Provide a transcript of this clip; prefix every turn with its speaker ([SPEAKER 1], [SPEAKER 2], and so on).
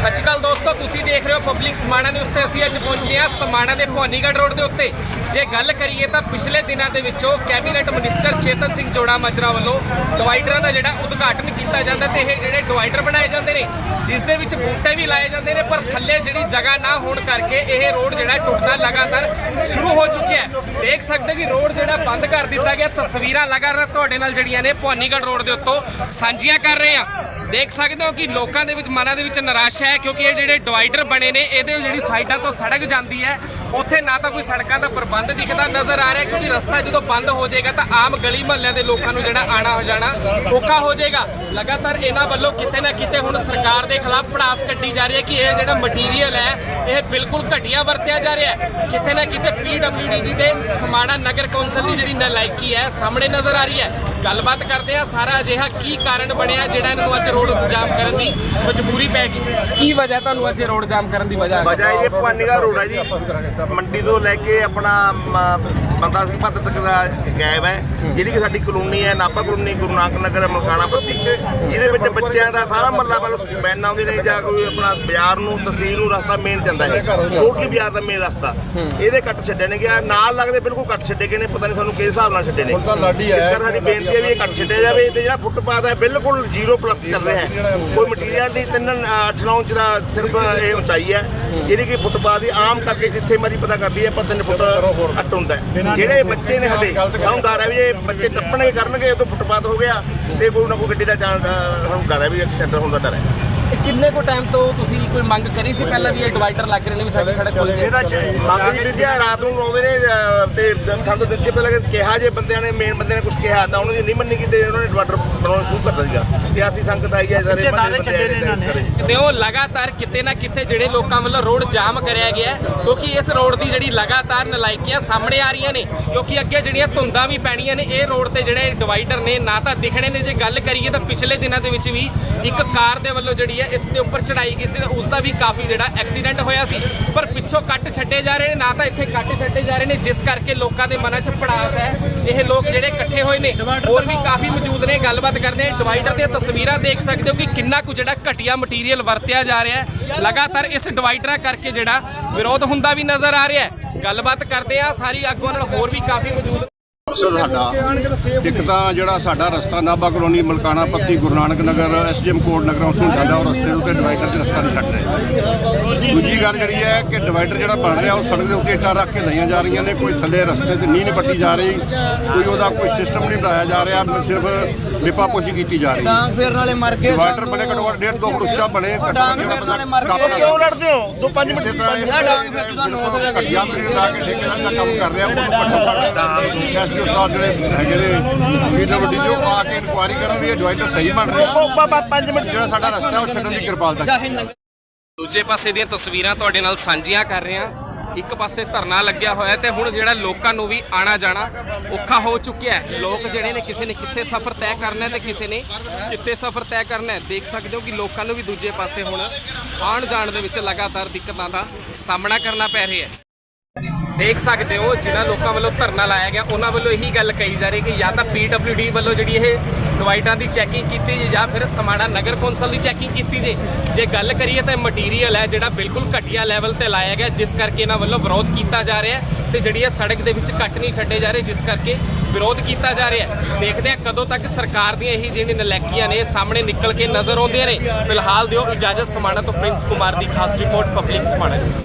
[SPEAKER 1] ਸਤਿ ਸ਼੍ਰੀ ਅਕਾਲ ਦੋਸਤੋ, ਤੁਸੀਂ ਦੇਖ ਰਹੇ ਹੋ ਪਬਲਿਕ ਸਮਾਣਾ ਨਿਊਜ਼ ਤੇ ਅਸੀਂ ਅੱਜ ਪਹੁੰਚੇ ਹਾਂ ਸਮਾਣਾ ਦੇ ਭਵਾਨੀਗੜ੍ਹ ਰੋਡ ਦੇ ਉੱਤੇ। ਜੇ ਗੱਲ ਕਰੀਏ ਤਾਂ ਪਿਛਲੇ ਦਿਨਾਂ ਦੇ ਵਿੱਚੋਂ ਕੈਬਨਿਟ ਮਿਨਿਸਟਰ ਚੇਤਨ ਸਿੰਘ ਜੋੜਾ ਮਾਜਰਾ ਵੱਲੋਂ ਡਿਵਾਈਡਰਾਂ ਦਾ ਜਿਹੜਾ ਉਦਘਾਟਨ ਕੀਤਾ ਜਾਂਦਾ ਤੇ ਇਹ ਜਿਹੜੇ ਡਿਵਾਈਡਰ ਬਣਾਏ ਜਾਂਦੇ ਨੇ, ਜਿਸ ਦੇ ਵਿੱਚ ਬੂਟੇ ਵੀ ਲਾਏ ਜਾਂਦੇ ਨੇ, ਪਰ ਥੱਲੇ ਜਿਹੜੀ ਜਗ੍ਹਾ ਨਾ ਹੋਣ ਕਰਕੇ ਇਹ ਰੋਡ ਜਿਹੜਾ ਟੁੱਟਦਾ ਲਗਾਤਾਰ ਸ਼ੁਰੂ ਹੋ ਚੁੱਕਿਆ ਹੈ। ਦੇਖ ਸਕਦੇ ਹੋ ਕਿ ਰੋਡ ਜਿਹੜਾ ਬੰਦ ਕਰ ਦਿੱਤਾ ਗਿਆ, ਤਸਵੀਰਾਂ ਲਗਾਤਾਰ ਤੁਹਾਡੇ ਨਾਲ ਜਿਹੜੀਆਂ ਨੇ ਭਵਾਨੀਗੜ੍ਹ ਰੋਡ ਦੇ ਉੱਤੋਂ ਸਾਂਝੀਆਂ ਕਰ ਰਹੇ ਹਾਂ। ਦੇਖ ਸਕਦੇ ਹੋ ਕਿ ਲੋਕਾਂ ਦੇ ਵਿੱਚ ਮਨਾਂ ਦੇ ਵਿੱਚ ਨਿਰਾਸ਼ਾ ਹੈ, ਕਿਉਂਕਿ ਇਹ ਜਿਹੜੇ ਡਿਵਾਈਡਰ ਬਣੇ ਨੇ, ਇਹਦੇ ਜਿਹੜੀ ਸਾਈਡਾਂ ਤੋਂ ਸੜਕ ਜਾਂਦੀ ਹੈ, ਉੱਥੇ ਨਾ ਤਾਂ ਕੋਈ ਸੜਕਾਂ ਦਾ ਪ੍ਰਬੰਧ ਦਿਖਦਾ ਨਜ਼ਰ ਆ ਰਿਹਾ, ਕਿਉਂਕਿ ਰਸਤਾ ਜਦੋਂ ਬੰਦ ਹੋ ਜਾਏਗਾ ਤਾਂ ਆਮ ਗਲੀ ਮੁਹੱਲਿਆਂ ਦੇ ਲੋਕਾਂ ਨੂੰ ਜਿਹੜਾ ਆਣਾ ਹੋ ਜਾਣਾ ਔਖਾ ਹੋ ਜਾਏਗਾ। ਲਗਾਤਾਰ ਇਹਨਾਂ ਵੱਲੋਂ ਕਿਤੇ ਨਾ ਕਿਤੇ ਹੁਣ ਸਰਕਾਰ ਦੇ ਖਿਲਾਫ ਪੜਾਸ ਕੱਢੀ ਜਾ ਰਹੀ ਹੈ ਕਿ ਇਹ ਜਿਹੜਾ ਮਟੀਰੀਅਲ ਹੈ, ਇਹ ਬਿਲਕੁਲ ਘਟੀਆ ਵਰਤਿਆ ਜਾ ਰਿਹਾ ਹੈ। ਕਿਤੇ ਨਾ ਕਿਤੇ ਪੀਡਬਲਯੂਡੀ ਦੀ ਤੇ ਸਮਾਣਾ ਨਗਰ ਕੌਂਸਲ ਦੀ ਜਿਹੜੀ ਨਲਾਇਕੀ ਹੈ, ਸਾਹਮਣੇ ਨਜ਼ਰ ਆ ਰਹੀ ਹੈ। ਗੱਲਬਾਤ ਕਰਦੇ ਆ ਸਾਰਾ ਅਜਿਹਾ ਕੀ ਕਾਰਨ ਬਣਿਆ, ਜਿਹੜਾ ਇਹਨਾਂ ਨੂੰ ਅੱਜ ਰੋਡ ਜਾਮ ਕਰਨ ਦੀ ਮਜਬੂਰੀ ਪੈ ਗਈ। ਕੀ ਵਜ੍ਹਾ ਤੁਹਾਨੂੰ ਅੱਜ ਇਹ ਰੋਡ ਜਾਮ ਕਰਨ ਦੀ ਵਜ੍ਹਾ
[SPEAKER 2] ਵਜ੍ਹਾ ਇਹ ਭਵਾਨੀਗੜ੍ਹ ਰੋਡ ਹੈ ਜੀ। ਮੰਡੀ ਤੋਂ ਲੈ ਕੇ ਆਪਣਾ ਬੰਦਾ ਸਿੰਘ ਭੱਤ ਤੱਕ ਦਾ ਗੈਬ ਹੈ। ਜਿਹੜੀ ਕਿ ਸਾਡੀ ਕਲੋਨੀ ਹੈ ਨਾਪਾ ਕਲੋਨੀ, ਗੁਰੂ ਨਾਨਕ ਨਗਰ ਮਲਕਾਣਾ ਪੱਤੀ। ਜਿਹਦੇ ਵਿੱਚ ਬੱਚਿਆਂ ਦਾ ਸਾਰਾ ਮੱਲਾ ਵੱਲ ਬੈਨ ਆਉਂਦੇ ਨੇ ਜਾਂ ਕੋਈ ਆਪਣਾ ਬਾਜ਼ਾਰ ਨੂੰ ਤਹਿਸੀਲ ਨੂੰ ਰਸਤਾ ਮੇਨ ਜਾਂਦਾ ਹੈ ਰੋਟੀ ਬਾਜ਼ਾਰ ਦਾ ਮੇਨ ਰਸਤਾ। ਇਹਦੇ ਕੱਟ ਛੱਡੇ ਨੇ ਗਿਆ ਨਾਲ ਲੱਗਦੇ ਬਿਲਕੁਲ ਕੱਟ ਛੱਡੇ ਗਏ ਨੇ ਪਤਾ ਨਹੀਂ ਸਾਨੂੰ ਕਿਸ ਹਿਸਾਬ ਨਾਲ ਛੱਡੇ ਨੇ। ਇਸ ਕਰਕੇ ਸਾਡੀ ਬੇਨਤੀ ਹੈ ਵੀ ਇਹ ਕੱਟ ਛੱਡਿਆ ਜਾਵੇ ਤੇ ਜਿਹੜਾ ਫੁੱਟਪਾਥ ਹੈ ਬਿਲਕੁਲ ਜ਼ੀਰੋ ਪਲੱਸ ਚੱਲ ਰਿਹਾ ਹੈ। ਕੋਈ ਮਟੀਰੀਅਲ ਦੀ 3 8 9 ਇੰਚ ਦਾ ਸਿਰਫ ਇਹ ਉਚਾਈ ਹੈ ਜਿਹੜੀ ਕਿ ਫੁੱਟਪਾਥ ਦੀ ਆਮ ਕਰਕੇ ਜਿੱਥੇ ਮਰਜ਼ੀ ਪਤਾ ਕਰਦੀ ਹੈ ਪਰ 3 ਫੁੱਟ ਅੱਟ ਹੁੰਦਾ ਹੈ। ਜਿਹੜੇ ਬੱਚੇ ਨੇ ਸਾਡੇ ਸਾਨੂੰ ਡਰ ਹੈ ਵੀ ਇਹ ਬੱਚੇ ਟੱਪਣਗੇ ਕਰਨਗੇ ਉਦੋਂ ਫੁੱਟਪਾਥ ਹੋ ਗਿਆ ਤੇ ਕੋਈ ਨਾ ਕੋਈ ਗੱਡੀ ਦਾ ਜਾਣ ਦਾ ਸਾਨੂੰ ਡਰ ਹੈ ਵੀ ਐਕਸੀਡੈਂਟ ਹੋਣ ਦਾ ਡਰ ਹੈ।
[SPEAKER 1] ਕਿੰਨੇ ਕੋ ਟਾਈਮ ਤੋਂ ਤੁਸੀਂ ਕੋਈ ਮੰਗ ਕਰੀ ਸੀ ਪਹਿਲਾਂ ਵੀ ਇਹ ਡਿਵਾਈਡਰ ਲੱਗ ਰਹੇ ਨੇ ਵੀ ਸਾਡੀ ਸੜਕ ਖੁੱਲ ਜੇ?
[SPEAKER 2] ਇਹਦਾ ਮੰਗ ਜੀ ਦਿੱਤੀ ਹੈ ਰਾਤ ਨੂੰ ਆਉਂਦੇ ਨੇ ਅਹ, ਤੇ ਸਾਨੂੰ ਦਿਨ ਚ ਪਹਿਲਾਂ ਕਿਹਾ ਜੇ ਬੰਦਿਆਂ ਨੇ ਮੇਨ ਬੰਦੇ ਨੇ ਕੁਝ ਕਿਹਾ ਤਾਂ ਉਹਨਾਂ ਦੀ ਨਹੀਂ ਮੰਨੀ ਕੀਤੀ ਉਹਨਾਂ ਨੇ ਡਿਵਾਈਡਰ ਬਣਾਉਣਾ ਸ਼ੁਰੂ ਕਰ ਦਿੱਤਾ ਸੀਗਾ। ਤੇ ਅਸੀਂ ਸੰਗਤ ਆਈ ਹੈ ਸਾਰੇ ਬੰਦੇ ਨੇ ਇਸ ਤਰ੍ਹਾਂ।
[SPEAKER 1] ਤੇ ਉਹ ਲਗਾਤਾਰ ਕਿਤੇ ਨਾ ਕਿਤੇ ਜਿਹੜੇ ਲੋਕਾਂ ਵੱਲੋਂ ਰੋਡ ਜਾਮ ਕਰਿਆ ਗਿਆ ਹੈ, ਕਿਉਂਕਿ ਇਸ ਰੋਡ ਦੀ ਜਿਹੜੀ ਲਗਾਤਾਰ ਨਲਾਇਕੀਆਂ ਸਾਹਮਣੇ ਆ ਰਹੀਆਂ ਨੇ ਕਿਉਂਕਿ ਅੱਗੇ ਜਿਹੜੀਆਂ ਧੁੰਦਾਂ ਵੀ ਪੈਣੀਆਂ ਨੇ ਇਹ ਰੋਡ ਤੇ ਜਿਹੜੇ ਡਿਵਾਈਡਰ ਨੇ ਨਾ ਤਾਂ ਦਿਖਣੇ ਨੇ। ਜੇ ਗੱਲ ਕਰੀਏ ਤਾਂ ਪਿਛਲੇ ਦਿਨਾਂ ਦੇ ਵਿੱਚ ਵੀ ਇੱਕ ਕਾਰ ਦੇ ਵੱਲੋਂ ਜਿਹੜੀ ਹੈ ਇਸ ਦੇ ਉੱਪਰ ਚੜਾਈ ਗਈ ਸੀ ਤੇ ਉਸ ਦਾ ਵੀ ਕਾਫੀ ਜਿਹੜਾ ਐਕਸੀਡੈਂਟ ਹੋਇਆ ਸੀ। ਪਰ ਪਿੱਛੋਂ ਕੱਟ ਛੱਡੇ ਜਾ ਰਹੇ ਨੇ, ਨਾ ਤਾਂ ਇੱਥੇ ਕੱਟ ਛੱਡੇ ਜਾ ਰਹੇ ਨੇ, ਜਿਸ ਕਰਕੇ ਲੋਕਾਂ ਦੇ ਮਨਾਂ 'ਚ ਪੜਾਸ ਹੈ। ਇਹ ਲੋਕ ਜਿਹੜੇ ਇਕੱਠੇ ਹੋਏ ਨੇ, ਹੋਰ ਵੀ ਕਾਫੀ ਮੌਜੂਦ ਨੇ, ਗੱਲਬਾਤ ਕਰਦੇ ਆ ਡਿਵਾਈਡਰ ਦੀਆਂ ਤਸਵੀਰਾਂ ਦੇਖ ਸਕਦੇ ਹੋ ਕਿ ਕਿੰਨਾ ਕੁ ਜਿਹੜਾ ਘਟੀਆ ਮਟੀਰੀਅਲ ਵਰਤਿਆ ਜਾ ਰਿਹਾ ਹੈ। ਲਗਾਤਾਰ ਇਸ ਡਿਵਾਈਡਰਾਂ ਕਰਕੇ ਜਿਹੜਾ ਵਿਰੋਧ ਹੁੰਦਾ ਵੀ ਨਜ਼ਰ ਆ ਰਿਹਾ ਹੈ। ਗੱਲਬਾਤ ਕਰਦੇ ਆ ਸਾਰੀ ਅੱਗੋਂ ਨਾਲ ਹੋਰ ਵੀ ਕਾਫੀ ਮੌਜੂਦ
[SPEAKER 3] ਮਕਸਦ ਸਾਡਾ ਇੱਕ ਤਾਂ ਜਿਹੜਾ ਸਾਡਾ ਰਸਤਾ ਨਾਭਾ ਕਲੋਨੀ ਮਲਕਾਣਾ ਪੱਤੀ ਗੁਰੂ ਨਾਨਕ ਨਗਰ ਐਸਡੀਐਮ ਕੋਟ ਨਗਰ ਉਸ ਨੂੰ ਜਾਂਦਾ ਉਹ ਰਸਤੇ ਉੱਤੇ ਡਿਵਾਈਡਰ ਤੇ ਰਸਤਾ ਨਹੀਂ ਛੱਡ ਰਹੇ ਦੂਜੀ ਗੱਲ ਜਿਹੜੀ ਹੈ ਕਿ ਡਿਵਾਈਡਰ ਜਿਹੜਾ ਬਣ ਰਿਹਾ ਉਹ ਸੜਕ ਦੇ ਉੱਤੇ ਇੱਟਾਂ ਰੱਖ ਕੇ ਲਈਆਂ ਜਾ ਰਹੀਆਂ ਨੇ ਕੋਈ ਥੱਲੇ ਰਸਤੇ ਤੇ ਨੀਂਹ ਨਹੀਂ ਪੱਟੀ ਜਾ ਰਹੀ ਕੋਈ ਉਹਦਾ ਕੋਈ ਸਿਸਟਮ ਨਹੀਂ ਬਣਾਇਆ ਜਾ ਰਿਹਾ ਸਿਰਫ ਲਿਪਾ ਪੋਸ਼ੀ ਕੀਤੀ ਜਾ ਰਹੀ ਹੈ।
[SPEAKER 4] ਡਾਂਗ ਫੇਰਨ ਵਾਲੇ ਮਰ ਗਏ
[SPEAKER 3] ਡਿਵਾਈਡਰ ਬਣੇ ਘੱਟੋ ਘੱਟ ਡੇਢ ਦੋ ਫੁੱਟ ਉੱਚਾ ਬਣੇ ਘੱਟੋ ਘੱਟ ਜਿਹੜਾ ਬੰਦਾ ਟੱਪ ਨਾ
[SPEAKER 2] ਕਿਉਂ ਲੜਦੇ ਹੋ ਜੋ 5 ਮਿੰਟ
[SPEAKER 4] ਜਿਹੜਾ ਡਾਂਗ ਵਿੱਚ ਦਾ ਨੋਟ ਲੱਗ
[SPEAKER 3] ਘਟੀਆ ਮਟੀਰੀਅਲ ਲਾ ਕੇ ਠੇਕੇਦਾਰ ਦਾ ਕੰਮ ਕਰ ਰਿਹਾ ਉਹਨੂੰ ਘੱਟੋ ਘੱਟ ਐਸਡੀਓ ਸਾਹਿਬ ਜਿਹੜੇ ਹੈਗੇ ਨੇ ਪੀਡਬਲਯੂਡੀ ਦੇ ਉਹ ਆ ਕੇ ਇਨਕੁਆਇਰੀ ਕਰਨ ਵੀ ਇਹ ਡਿਵਾਈਡਰ ਸਹੀ ਬਣ ਰਿਹਾ
[SPEAKER 2] 5 ਮਿੰਟ।
[SPEAKER 3] ਜਿਹੜਾ ਸਾਡਾ ਰਸਤਾ ਉਹ ਛੱਡਣ ਦੀ ਕਿਰਪਾਲਤਾ
[SPEAKER 1] ਦੂਜੇ ਪਾਸੇ ਦੀਆਂ ਤਸਵੀਰਾਂ ਤੁਹਾਡੇ ਨਾਲ ਸਾਂਝੀਆਂ ਕਰ ਰਹੇ। ਹਾਂ ਇੱਕ ਪਾਸੇ ਧਰਨਾ ਲੱਗਿਆ ਹੋਇਆ ਤੇ ਹੁਣ ਜਿਹੜਾ ਲੋਕਾਂ ਨੂੰ ਵੀ ਆਣਾ ਜਾਣਾ ਔਖਾ ਹੋ ਚੁੱਕਿਆ ਹੈ। ਲੋਕ ਜਿਹੜੇ ਨੇ, ਕਿਸੇ ਨੇ ਕਿੱਥੇ ਸਫ਼ਰ ਤੈਅ ਕਰਨਾ ਹੈ ਤੇ ਕਿਸੇ ਨੇ ਕਿੱਥੇ ਸਫ਼ਰ ਤੈਅ ਕਰਨਾ ਹੈ। ਦੇਖ ਸਕਦੇ ਹੋ ਕਿ ਲੋਕਾਂ ਨੂੰ ਵੀ ਦੂਜੇ ਪਾਸੇ ਹੁਣ ਆਣ ਜਾਣ ਦੇ ਵਿੱਚ ਲਗਾਤਾਰ ਦਿੱਕਤਾਂ ਦਾ ਸਾਹਮਣਾ ਕਰਨਾ ਪੈ ਰਿਹਾ ਹੈ। ਦੇਖ ਸਕਦੇ ਹੋ, ਜਿਨ੍ਹਾਂ ਲੋਕਾਂ ਵੱਲੋਂ ਧਰਨਾ ਲਾਇਆ ਗਿਆ, ਉਹਨਾਂ ਵੱਲੋਂ ਇਹੀ ਗੱਲ ਕਹੀ ਜਾ ਰਹੀ ਕਿ ਜਾਂ ਤਾਂ ਪੀਡਬਲਯੂਡੀ ਵੱਲੋਂ ਜਿਹੜੀ ਇਹ ਡਿਵਾਈਡਰਾਂ ਦੀ ਚੈਕਿੰਗ ਕੀਤੀ ਜੇ ਜਾਂ ਫਿਰ ਸਮਾਣਾ ਨਗਰ ਕੌਂਸਲ ਦੀ ਚੈਕਿੰਗ ਕੀਤੀ ਜੇ। ਜੇ ਗੱਲ ਕਰੀਏ ਤਾਂ ਮਟੀਰੀਅਲ ਹੈ ਜਿਹੜਾ ਬਿਲਕੁਲ ਘਟੀਆ ਲੈਵਲ ਤੇ ਲਾਇਆ ਗਿਆ, ਜਿਸ ਕਰਕੇ ਇਹਨਾਂ ਵੱਲੋਂ ਵਿਰੋਧ ਕੀਤਾ ਜਾ ਰਿਹਾ ਹੈ ਤੇ ਜਿਹੜੀ ਇਹ ਸੜਕ ਦੇ ਵਿੱਚ ਕੱਟ ਨਹੀਂ ਛੱਡੇ ਜਾ ਰਹੇ, ਜਿਸ ਕਰਕੇ ਵਿਰੋਧ ਕੀਤਾ ਜਾ ਰਿਹਾ ਦੇਖਦੇ ਆ ਕਦੋਂ ਤੱਕ ਸਰਕਾਰ ਦੀਆਂ ਇਹੀ ਜਿਹੜੀਆਂ ਨਲੈਕੀਆਂ ਨੇ ਸਾਹਮਣੇ ਨਿਕਲ ਕੇ ਨਜ਼ਰ ਆਉਂਦੀਆਂ ਨੇ। ਫਿਲਹਾਲ ਦਿਓ ਇਜਾਜ਼ਤ, ਸਮਾਣਾ ਤੋਂ ਪ੍ਰਿੰਸ ਕੁਮਾਰ ਦੀ ਖਾਸ ਰਿਪੋਰਟ ਪਬਲਿਕ ਸਮਾਣਾ ਨਿਊਜ਼